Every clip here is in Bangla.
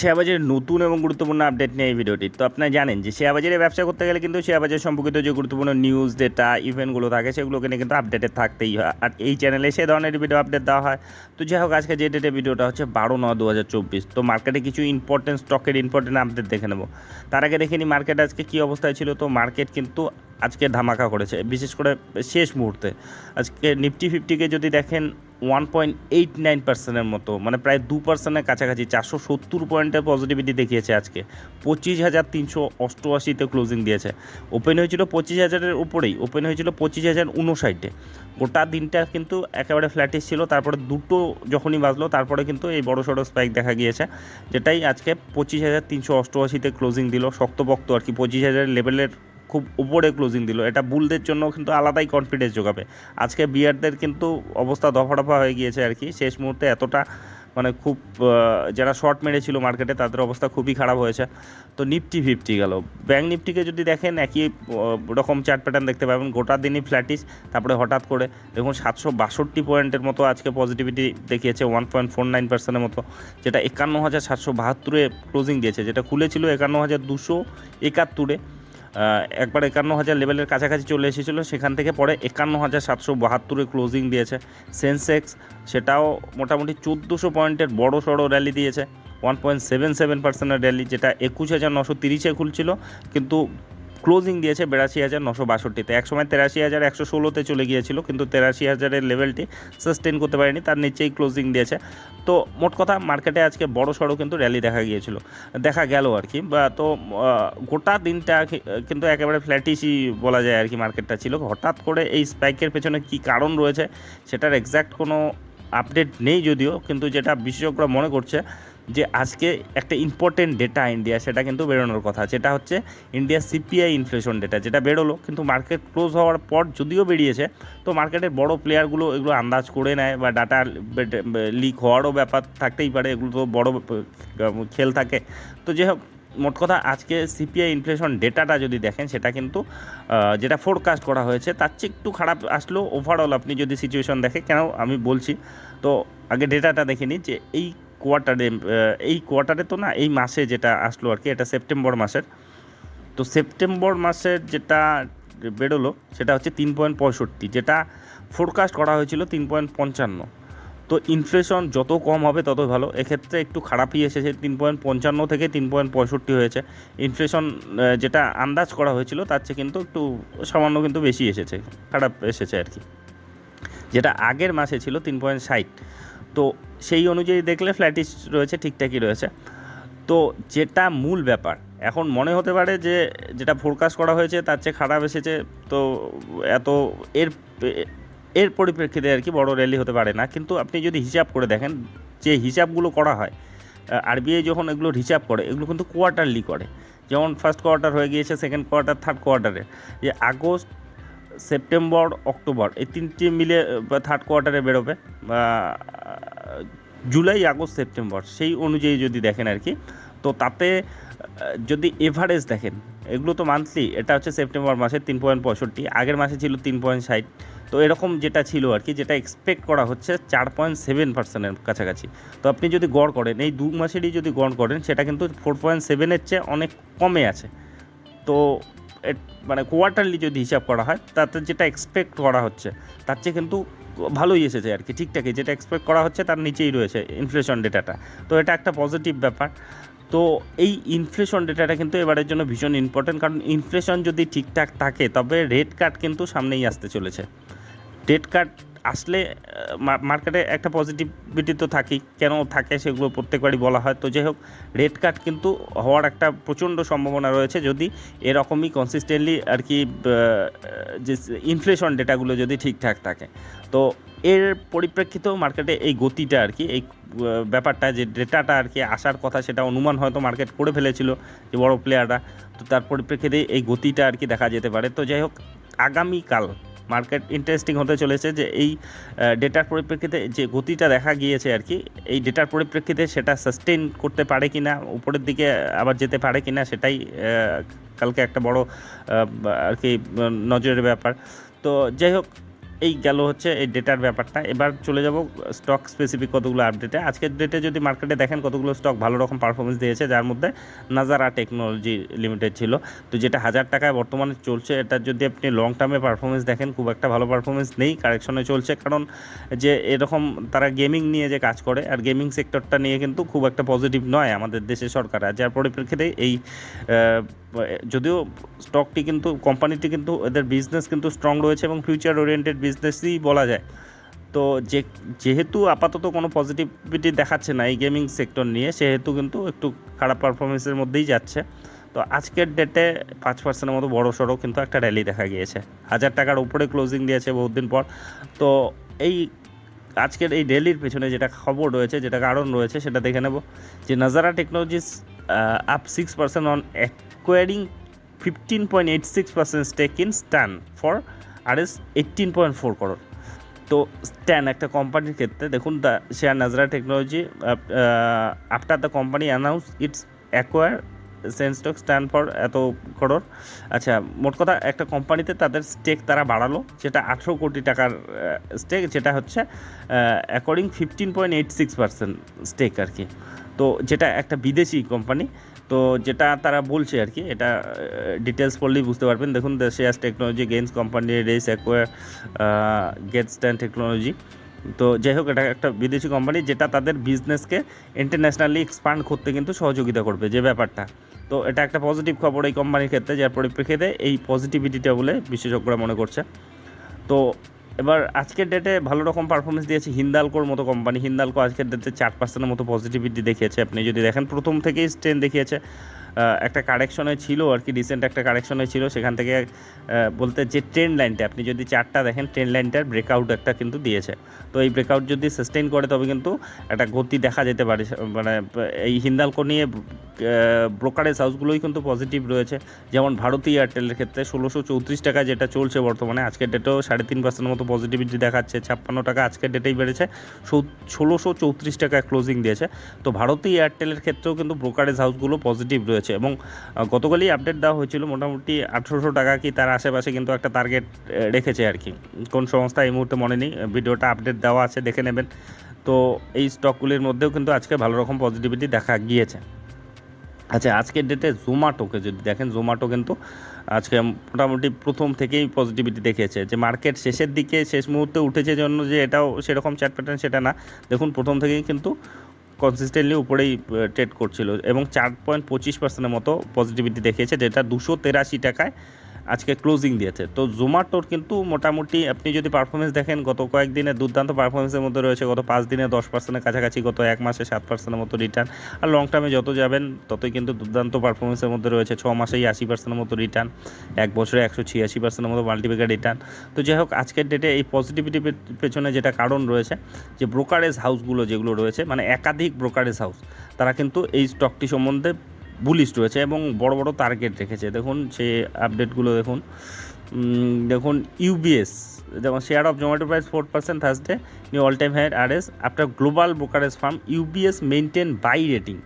শেয়ার বাজারের নতুন এবং গুরুত্বপূর্ণ আপডেট নিয়ে এই ভিডিওটি। তো আপনারা জানেন যে শেয়ার বাজারে ব্যবসা করতে গেলে কিন্তু শেয়ার বাজার সম্পর্কিত যে গুরুত্বপূর্ণ নিউজ ডেটা ইভেন্টগুলো থাকে, সেগুলোকে নিয়ে কিন্তু আপডেটে থাকতেই হয়। আর এই চ্যানেলে সে ধরনের ভিডিও আপডেট দেওয়া হয়। তো যাই হোক, আজকে যে ডেটে ভিডিওটা হচ্ছে বারো নয় দু হাজার চব্বিশ। তো মার্কেটে কিছু ইম্পর্টেন্ট স্টকের ইম্পর্টেন্ট আপডেট দেখে নেব। তার আগে দেখে নিই মার্কেট আজকে কী অবস্থায় ছিল। তো মার্কেট কিন্তু আজকে ধামাকা করেছে। বিশেষ করে শেষ মুহূর্তে। আজকে নিফটি ফিফটিকে যদি দেখেন ওয়ান পয়েন্ট এইট নাইন পার্সেন্টের মতো মানে প্রায় দু পার্সেন্টের কাছাকাছি, চারশো সত্তর পয়েন্টের পজিটিভিটি দেখিয়েছে আজকে। পঁচিশ হাজার তিনশো অষ্টআশিতে ক্লোজিং দিয়েছে। ওপেন হয়েছিল পঁচিশ হাজারের উপরেই ওপেন হয়েছিল পঁচিশ হাজার উনষাটে গোটা দিনটা কিন্তু একেবারে ফ্ল্যাটিস ছিল, তারপরে দুটো যখনই বাজলো, তারপরে কিন্তু এই বড় সড়ো স্পাইক দেখা গিয়েছে, যেটাই আজকে পঁচিশ হাজার তিনশো অষ্টআশিতে ক্লোজিং দিল, শক্তপোক্ত আর কি, পঁচিশ হাজার লেভেলের খুব উপরে ক্লোজিং দিল। এটা বুলদের জন্য কিন্তু আলাদাই কনফিডেন্স যোগাবে। আজকে বিয়ারদের কিন্তু অবস্থা দফাডফা হয়ে গিয়েছে আর কি। শেষ মুহূর্তে এতটা মানে খুব যারা শর্ট মেরেছিল মার্কেটে তাদের অবস্থা খুবই খারাপ হয়েছে। তো নিফটি ফিফটি গেল। ব্যাঙ্ক নিফটিকে যদি দেখেন, একই রকম চার্ট প্যাটার্ন দেখতে পাবেন। গোটা দিনই ফ্ল্যাটিস তারপরে হঠাৎ করে দেখুন সাতশো বাষট্টি পয়েন্টের মতো আজকে পজিটিভিটি দেখিয়েছে ওয়ান পয়েন্ট ফোর নাইন পার্সেন্টের মতো, যেটা একান্ন হাজার সাতশো বাহাত্তরে ক্লোজিং দিয়েছে, যেটা খুলেছিল একান্ন হাজার দুশো একাত্তরে। একবার একান্ন হাজার লেভেলের কাছাকাছি চলে এসেছিল, সেখান থেকে পরে একান্ন হাজার সাতশো বাহাত্তরে ক্লোজিং দিয়েছে। সেন্সেক্স সেটাও মোটামুটি চোদ্দোশো পয়েন্টের বড় সড়ো র্যালি দিয়েছে। ওয়ান পয়েন্ট সেভেন সেভেন পার্সেন্টের র্যালি যেটা একুশ হাজার নশো তিরিশে খুলছিল। কিন্তু ক্লোজিং দিয়েছে বিরাশি হাজার নশো বাষট্টিতে। একসময় তেরাশি হাজার একশো ষোলোতে চলে গিয়েছিল, কিন্তু তেরাশি হাজারের লেভেলটি সাস্টেন করতে পারেনি, তার নিচেই ক্লোজিং দিয়েছে। তো মোট কথা মার্কেটে আজকে বড় সড়ো কিন্তু র্যালি দেখা গিয়েছিল। দেখা গেল আর কি, বা তো গোটা দিনটা কিন্তু একেবারে ফ্ল্যাটিসই বলা যায় আর কি মার্কেটটা ছিল। হঠাৎ করে এই স্পাইকের পেছনে কি কারণ রয়েছে, সেটার এক্স্যাক্ট কোনো আপডেট নেই যদিও, কিন্তু যেটা বিশেষজ্ঞরা মনে করছে যে আজকে একটা ইম্পর্টেন্ট ডেটা ইন্ডিয়া সেটা কিন্তু বেরোনোর কথা। যেটা হচ্ছে ইন্ডিয়া সিপিআই ইনফ্লেশন ডেটা যেটা বেরোলো, কিন্তু মার্কেট ক্লোজ হওয়ার পর যদিও বেরিয়েছে, তো মার্কেটের বড় প্লেয়ারগুলো এগুলো আন্দাজ করে নেয় বা ডাটা লিক হওয়ারও ব্যাপার থাকতেই পারে, এগুলো তো বড় খেল থাকে। তো যে মোট কথা আজকে সিপিআই ইনফ্লেশন ডেটাটা যদি দেখেন, সেটা কিন্তু যেটা ফোরকাস্ট করা হয়েছে, তার চেয়ে একটু খারাপ আসলেও ওভারঅল আপনি যদি সিচুয়েশন দেখে, কেন আমি বলছি, তো আগে ডেটাটা দেখে নিই যে এই কোয়ার্টারে এই কোয়ার্টারে তো না, এই মাসে যেটা আসলো আর কি, এটা সেপ্টেম্বর মাসের। তো সেপ্টেম্বর মাসের যেটা বেরোলো, সেটা হচ্ছে তিন পয়েন্ট পঁয়ষট্টি, যেটা ফোরকাস্ট করা হয়েছিল তিন পয়েন্ট পঞ্চান্ন। তো ইনফ্লেশন যত কম হবে তত ভালো। এক্ষেত্রে একটু খারাপই এসেছে, তিন পয়েন্ট পঞ্চান্ন থেকে তিন পয়েন্ট পঁয়ষট্টি হয়েছে। ইনফ্লেশন যেটা আন্দাজ করা হয়েছিল, তার চেয়ে কিন্তু একটু সামান্য কিন্তু বেশি এসেছে, খারাপ এসেছে আর কি। যেটা আগের মাসে ছিল তিন পয়েন্ট ষাট তো সেই অনুযায়ী দেখলে ফ্ল্যাটিস রয়েছে, ঠিকঠাকই রয়েছে। তো যেটা মূল ব্যাপার, এখন মনে হতে পারে যে যেটা ফোরকাস্ট করা হয়েছে তার চেয়ে খারাপ এসেছে, তো এত এর এর পরিপ্রেক্ষিতে আর কি বড় র্যালি হতে পারে না। কিন্তু আপনি যদি হিসাব করে দেখেন, যে হিসাবগুলো করা হয় আরবিআই যখন এগুলো হিসাব করে, এগুলো কিন্তু কোয়ার্টারলি করে। যেমন ফার্স্ট কোয়ার্টার হয়ে গিয়েছে সেকেন্ড কোয়ার্টার থার্ড কোয়ার্টারে যে আগস্ট, সেপ্টেম্বর, অক্টোবর, এই তিনটি মিলে থার্ড কোয়ার্টারে বেরোবে জুলাই, আগস্ট, সেপ্টেম্বর, সেই অনুযায়ী যদি দেখেন আর কি, তো তাতে যদি এভারেজ দেখেন, এগুলো তো মান্থলি এটা হচ্ছে সেপ্টেম্বর মাসে তিন পয়েন্ট পঁয়ষট্টি, আগের মাসে ছিল তিন পয়েন্ট ষাট, তো এরকম যেটা ছিল আর কি, যেটা এক্সপেক্ট করা হচ্ছে চার পয়েন্ট সেভেন পার্সেন্টের কাছাকাছি। তো আপনি যদি গড় করেন, এই দু মাসেরই যদি গড় করেন, সেটা কিন্তু ফোর পয়েন্ট সেভেনের চেয়ে অনেক কমে আছে। তো মানে কোয়ার্টারলি যদি হিসাব করা হয়, তাতে যেটা এক্সপেক্ট করা হচ্ছে, তার চেয়ে কিন্তু ভালোই এসেছে আর কি, ঠিকঠাকই। যেটা এক্সপেক্ট করা হচ্ছে, তার নিচেই রয়েছে ইনফ্লেশন ডেটাটা তো এটা একটা পজিটিভ ব্যাপার। তো এই ইনফ্লেশন ডেটাটা কিন্তু এবারের জন্য ভীষণ ইম্পর্টেন্ট কারণ ইনফ্লেশন যদি ঠিকঠাক থাকে, তবে রেট কার্ড কিন্তু সামনেই আসতে চলেছে। রেট কাট আসলে মার্কেটে একটা পজিটিভিটি তো থাকেই। কেন থাকে সেগুলো প্রত্যেকবারই বলা হয়। তো যাই হোক রেট কাট কিন্তু হওয়ার একটা প্রচণ্ড সম্ভাবনা রয়েছে। যদি এরকমই কনসিস্টেন্টলি আর কি যে ইনফ্লেশন ডেটাগুলো যদি ঠিকঠাক থাকে। তো এর পরিপ্রেক্ষিতেও মার্কেটে এই গতিটা আর কি, এই ব্যাপারটা যে ডেটাটা আর কি আসার কথা, সেটা অনুমান হয়তো মার্কেট করে ফেলেছিল যে বড় প্লেয়াররা তো তার পরিপ্রেক্ষিতে এই গতিটা আর কি দেখা যেতে পারে। তো যাই হোক আগামীকাল মার্কেট ইন্টারেস্টিং হতে চলেছে যে এই ডেটার পরিপ্রেক্ষিতে যে গতিটা দেখা গিয়েছে আর কি, এই ডেটার পরিপ্রেক্ষিতে সেটা সাস্টেন করতে পারে কি না উপরের দিকে আবার যেতে পারে কি না সেটাই কালকে একটা বড় আর কি, নজরের ব্যাপার। তো যাই হোক এই গেল হচ্ছে এই ডেটার ব্যাপারটা। এবার চলে যাব স্টক স্পেসিফিক কতগুলো আপডেটে আজকের ডেটে যদি মার্কেটে দেখেন কতগুলো স্টক ভালো রকম পারফরমেন্স দিয়েছে, যার মধ্যে নাজারা টেকনোলজি লিমিটেড ছিল। তো যেটা হাজার টাকায় বর্তমানে চলছে, এটা যদি আপনি লং টার্মে পারফরমেন্স দেখেন, খুব একটা ভালো পারফরমেন্স নেই কারেকশনে চলছে। কারণ যে এরকম তারা গেমিং নিয়ে যে কাজ করে, আর গেমিং সেক্টরটা নিয়ে কিন্তু খুব একটা পজিটিভ নয় আমাদের দেশের সরকার। আর যার পরিপ্রেক্ষিতে এই যদিও স্টকটি কিন্তু কোম্পানিটি কিন্তু, এদের বিজনেস কিন্তু স্ট্রং রয়েছে এবং ফিউচার ওরিয়েন্টেড বিজনেসই বলা যায়। তো যে, যেহেতু আপাতত কোনো পজিটিভিটি দেখাচ্ছে না এই গেমিং সেক্টর নিয়ে, সেহেতু কিন্তু একটু খারাপ পারফরমেন্সের মধ্যেই যাচ্ছে। তো আজকের ডেটে পাঁচ পার্সেন্টের মতো বড় সড়ো কিন্তু একটা র্যালি দেখা গিয়েছে। হাজার টাকার উপরে ক্লোজিং দিয়েছে বহুদিন পর। তো এই, আজকের এই র্যালির পেছনে যেটা খবর রয়েছে, যেটা কারণ রয়েছে, সেটা দেখে নেব। যে Nazara technologies six percent stake in Stan for R S eighteen point four crore তো স্ট্যান একটা কোম্পানির ক্ষেত্রে দেখুন the share Nazara technology after the company announce its acquire সেন্সটক stand for এত করোড়। আচ্ছা মোট কথা একটা কোম্পানিতে তাদের স্টেক তারা বাড়ালো, যেটা আঠেরো কোটি টাকার স্টেক যেটা হচ্ছে according fifteen point eight six percent stake আর কি। তো যেটা একটা বিদেশি কোম্পানি, তো যেটা তারা বলছে আর কি, এটা ডিটেলস পড়লেই বুঝতে পারবেন। দেখুন the shares technology games company race acquire get stand technology তো যাই হোক, এটা একটা বিদেশি কোম্পানি, যেটা তাদের বিজনেসকে ইন্টারন্যাশনালি এক্সপান্ড করতে কিন্তু সহযোগিতা করবে, যে ব্যাপারটা। তো এটা একটা পজিটিভ খবর এই কোম্পানির ক্ষেত্রে, যার পরিপ্রেক্ষিতে এই পজিটিভিটিটা বলে বিশেষজ্ঞরা মনে করছে। তো এবার আজকের ডেটে ভালো রকম পারফরমেন্স দিয়েছে হিন্দালকোর মতো কোম্পানি হিন্দালকো আজকের ডেটে চার পার্সেন্টের মতো পজিটিভিটি দেখিয়েছে। আপনি যদি দেখেন, প্রথম থেকেই স্ট্রেন দেখিয়েছে। একটা কারেকশনে ছিল আর কি রিসেন্ট একটা কারেকশনে ছিল। সেখান থেকে বলতে যে ট্রেন লাইনটা আপনি যদি চারটা দেখেন ট্রেন লাইনটার ব্রেকআউট একটা কিন্তু দিয়েছে। তো এই ব্রেকআউট যদি সাস্টেইন করে, তবে কিন্তু একটা গতি দেখা যেতে পারে। মানে এই হিন্দালকো নিয়ে ব্রোকারেজ হাউসগুলোই কিন্তু পজিটিভ রয়েছে। যেমন ভারতী এয়ারটেলের ক্ষেত্রে ষোলোশো চৌত্রিশ টাকা যেটা চলছে বর্তমানে, আজকের ডেটেও সাড়ে তিন পার্সেন্টের মতো পজিটিভিটি দেখাচ্ছে। ছাপ্পান্ন টাকা আজকের ডেটেই বেড়েছে। ষোলোশো চৌত্রিশ টাকা ক্লোজিং দিয়েছে। তো ভারতী এয়ারটেলের ক্ষেত্রেও কিন্তু ব্রোকারেজ হাউসগুলো পজিটিভ রয়েছে। এবং গতকালই আপডেট দেওয়া হয়েছিল মোটামুটি আঠেরোশো টাকা কি তার আশেপাশে কিন্তু একটা টার্গেট রেখেছে আর কি। কোন সংস্থা এই মুহূর্তে মনে নেই, ভিডিওটা আপডেট দেওয়া আছে, দেখে নেবেন। তো এই স্টকগুলির মধ্যেও কিন্তু আজকে ভালো রকম পজিটিভিটি দেখা গিয়েছে। আচ্ছা আজকের ডেটে জোম্যাটোকে যদি দেখেন জোম্যাটো কিন্তু আজকে মোটামুটি প্রথম থেকেই পজিটিভিটি দেখিয়েছে যে মার্কেট শেষের দিকে শেষ মুহূর্তে উঠেছে জন্য যে এটাও সেরকম চ্যাট প্যাটার্ন সেটা না। দেখুন, প্রথম থেকেই কিন্তু কনসিস্টেন্টলি উপরেই ট্রেড করছিল এবং চার পয়েন্ট পঁচিশ পার্সেন্টের মতো পজিটিভিটি দেখিয়েছে, যেটা দুশো তেরাশি টাকায় আজকে ক্লোজিং দিয়েছে। তো জোম্যাটোর কিন্তু মোটামুটি আপনি যদি পারফরমেন্স দেখেন, গত কয়েকদিনে দুর্দান্ত পারফরমেন্সের মধ্যে রয়েছে। গত পাঁচ দিনে দশ পার্সেন্টের কাছাকাছি, গত এক মাসে সাত পার্সেন্টের মতো রিটার্ন আর লং টার্মে যত যাবেন, ততই কিন্তু দুর্দান্ত পারফরমেন্সের মধ্যে রয়েছে। ছ মাসেই আশি পার্সেন্টের মতো রিটার্ন এক বছরে একশো ছিয়াশি পার্সেন্টের মতো মাল্টিপ্লিকার রিটার্ন তো যাই হোক, আজকের ডেটে এই পজিটিভিটি পেছনে যেটা কারণ রয়েছে, যে ব্রোকারেজ হাউসগুলো যেগুলো রয়েছে মানে একাধিক ব্রোকারেজ হাউস তারা কিন্তু এই স্টকটি সম্বন্ধে বুলিশ রয়েছে এবং বড় বড় টার্গেট রেখেছে। দেখুন, সে আপডেটগুলো দেখুন। দেখুন ইউবিএস যেমন share of Zomato price four percent Thursday new all time higher R S after global brokerage firm UBS maintain buy rating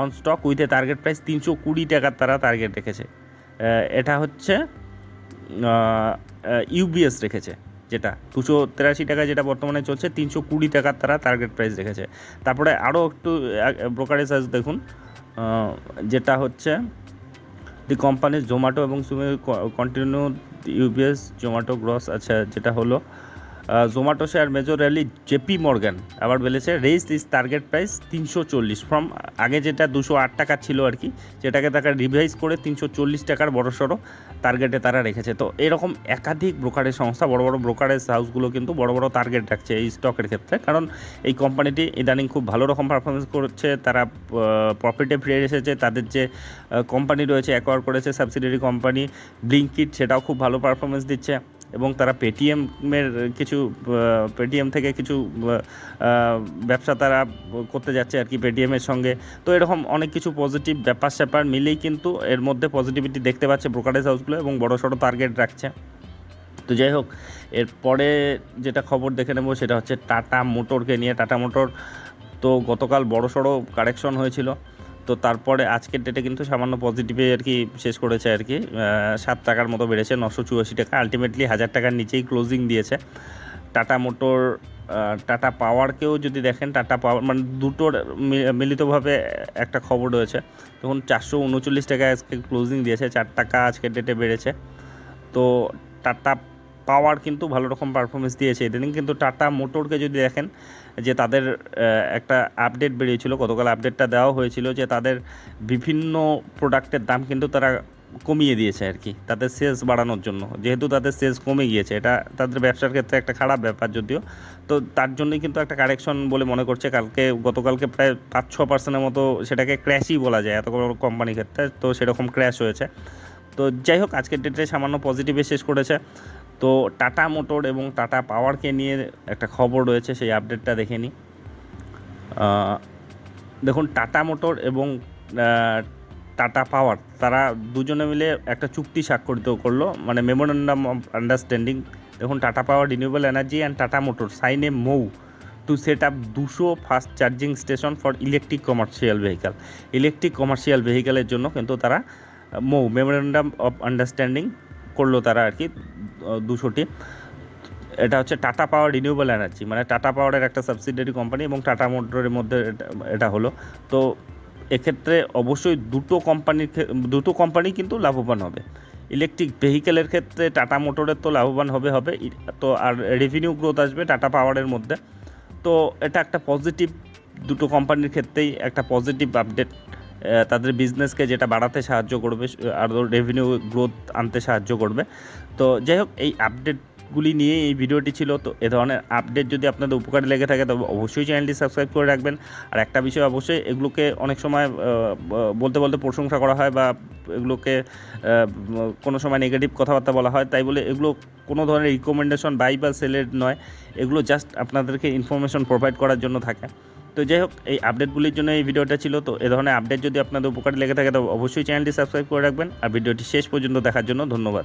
on stock with a target price তিনশো কুড়ি টাকার তারা টার্গেট রেখেছে। এটা হচ্ছে ইউবিএস রেখেছে, যেটা দুশো তেরাশি টাকা যেটা বর্তমানে চলছে তিনশো কুড়ি টাকার তারা টার্গেট প্রাইস রেখেছে। তারপরে আরও একটু ব্রোকারেজ দেখুন যেটা হচ্ছে দি কোম্পানি জোম্যাটো এবং Swiggy continue UBS Zomato gross আছে যেটা হলো Zomato share major rally JP Morgan আবার বলেছে রেজ দিস টার্গেট প্রাইস তিনশো চল্লিশ। ফ্রম আগে যেটা দুশো আট টাকা ছিল আর কি যেটাকে তাকে রিভাইজ করে তিনশো চল্লিশ টাকার বড় সড়ো টার্গেটে তারা রেখেছে। তো এরকম একাধিক ব্রোকারেজ সংস্থা, বড় বড় ব্রোকারেজ হাউসগুলো কিন্তু বড় বড় টার্গেট রাখছে এই স্টকের ক্ষেত্রে। কারণ এই কোম্পানিটি ইদানিং খুব ভালো রকম পারফরমেন্স করছে, তারা প্রফিটে ফিরে এসেছে। তাদের যে কোম্পানি রয়েছে অ্যাকোয়ার করেছে সাবসিডিয়ারি কোম্পানি ব্লিঙ্কিট সেটাও খুব ভালো পারফরমেন্স দিচ্ছে। এবং তারা পেটিএমের কিছু পেটিএম থেকে কিছু ব্যবসা তারা করতে যাচ্ছে আর কি পেটিএমের সঙ্গে। তো এরকম অনেক কিছু পজিটিভ ব্যাপার স্যাপার মিলেই কিন্তু এর মধ্যে পজিটিভিটি দেখতে পাচ্ছে ব্রোকারেজ হাউসগুলো এবং বড় সড়ো টার্গেট রাখছে। তো যাই হোক, এরপরে যেটা খবর দেখে নেব সেটা হচ্ছে টাটা মোটরকে নিয়ে। টাটা মোটর তো গতকাল বড় সড়ো কারেকশন হয়েছিল। তো তারপরে আজকের ডেটে কিন্তু সামান্য পজিটিভে আর কি শেষ করেছে আর কি। সাত টাকার মতো বেড়েছে, নশো চুয়াশি টাকা। আলটিমেটলি হাজার টাকার নিচেই ক্লোজিং দিয়েছে। টাটা মোটর টাটা পাওয়ারকেও যদি দেখেন টাটা পাওয়ার মানে দুটোর মিলিতভাবে একটা খবর রয়েছে। তখন চারশো উনচল্লিশ টাকা আজকে ক্লোজিং দিয়েছে, চার টাকা আজকের ডেটে বেড়েছে। তো টাটা পাওয়ার কিন্তু ভালো রকম পারফরমেন্স দিয়েছে। এদিন কিন্তু টাটা মোটরকে যদি দেখেন, যে তাদের একটা আপডেট বেরিয়েছিল, গতকাল আপডেটটা দেওয়া হয়েছিল যে তাদের বিভিন্ন প্রোডাক্টের দাম কিন্তু তারা কমিয়ে দিয়েছে আর কি, তাদের সেলস বাড়ানোর জন্য। যেহেতু তাদের সেলস কমে গিয়েছে, এটা তাদের ব্যবসার ক্ষেত্রে একটা খারাপ ব্যাপার যদিও। তো তার জন্যই কিন্তু একটা কারেকশন বলে মনে করছে। কালকে, গতকালকে প্রায় পাঁচ ছ পার্সেন্টের মতো সেটাকে ক্র্যাশই বলা যায়, এত বড় কোম্পানির ক্ষেত্রে। তো সেরকম ক্র্যাশ হয়েছে। তো যাই হোক, আজকের ডেটে সামান্য পজিটিভে শেষ করেছে। তো টাটা মোটর এবং টাটা পাওয়ারকে নিয়ে একটা খবর রয়েছে, সেই আপডেটটা দেখে নিই। দেখুন, টাটা মোটর এবং টাটা পাওয়ার, তারা দুজনে মিলে একটা চুক্তি স্বাক্ষরিত করল মানে মেমোরেন্ডাম অফ আন্ডারস্ট্যান্ডিং। দেখুন, Tata power, renewable energy and Tata motor, sign MoU, to set up দুশো fast charging station for electric commercial vehicle. Electric commercial ভেহিকালের জন্য কিন্তু তারা মৌ, মেমোরেন্ডাম অফ আন্ডারস্ট্যান্ডিং করল তারা আর কি। দুশোটি। এটা হচ্ছে টাটা পাওয়ার রিনিউয়েবল এনার্জি মানে টাটা পাওয়ারের একটা সাবসিডিয়ারি কোম্পানি এবং টাটা মোটরের মধ্যে এটা- হলো। তো এক্ষেত্রে অবশ্যই দুটো কোম্পানির দুটো কোম্পানি কিন্তু লাভবান হবে। ইলেকট্রিক ভেহিকেলের ক্ষেত্রে টাটা মোটরের তো লাভবান হবে হবে। তো আর রেভিনিউ গ্রোথ আসবে টাটা পাওয়ারের মধ্যে। তো এটা একটা পজিটিভ দুটো কোম্পানির ক্ষেত্রেই একটা পজিটিভ আপডেট তাদের বিজনেসকে যেটা বাড়াতে সাহায্য করবে আরও রেভিনিউ গ্রোথ আনতে সাহায্য করবে। তো যাই হোক, এই আপডেটগুলি নিয়ে এই ভিডিওটি ছিল। তো এ ধরনের আপডেট যদি আপনাদের উপকারে লেগে থাকে, তবে অবশ্যই চ্যানেলটি সাবস্ক্রাইব করে রাখবেন। আর একটা বিষয় অবশ্যই, এগুলোকে অনেক সময় বলতে বলতে প্রশংসা করা হয় বা এগুলোকে কোনো সময় নেগেটিভ কথাবার্তা বলা হয়। তাই বলে এগুলো কোনো ধরনের রিকমেন্ডেশন বাই বা সেলের নয়। এগুলো জাস্ট আপনাদেরকে ইনফরমেশন প্রোভাইড করার জন্য থাকে। তো যাই হোক, এই আপডেটগুলির জন্য এই ভিডিওটা ছিল। তো এ ধরনের আপডেট যদি আপনাদের উপকারে লেগে থাকে তবে অবশ্যই চ্যানেলটি সাবস্ক্রাইব করে রাখবেন। আর ভিডিওটি শেষ পর্যন্ত দেখার জন্য ধন্যবাদ।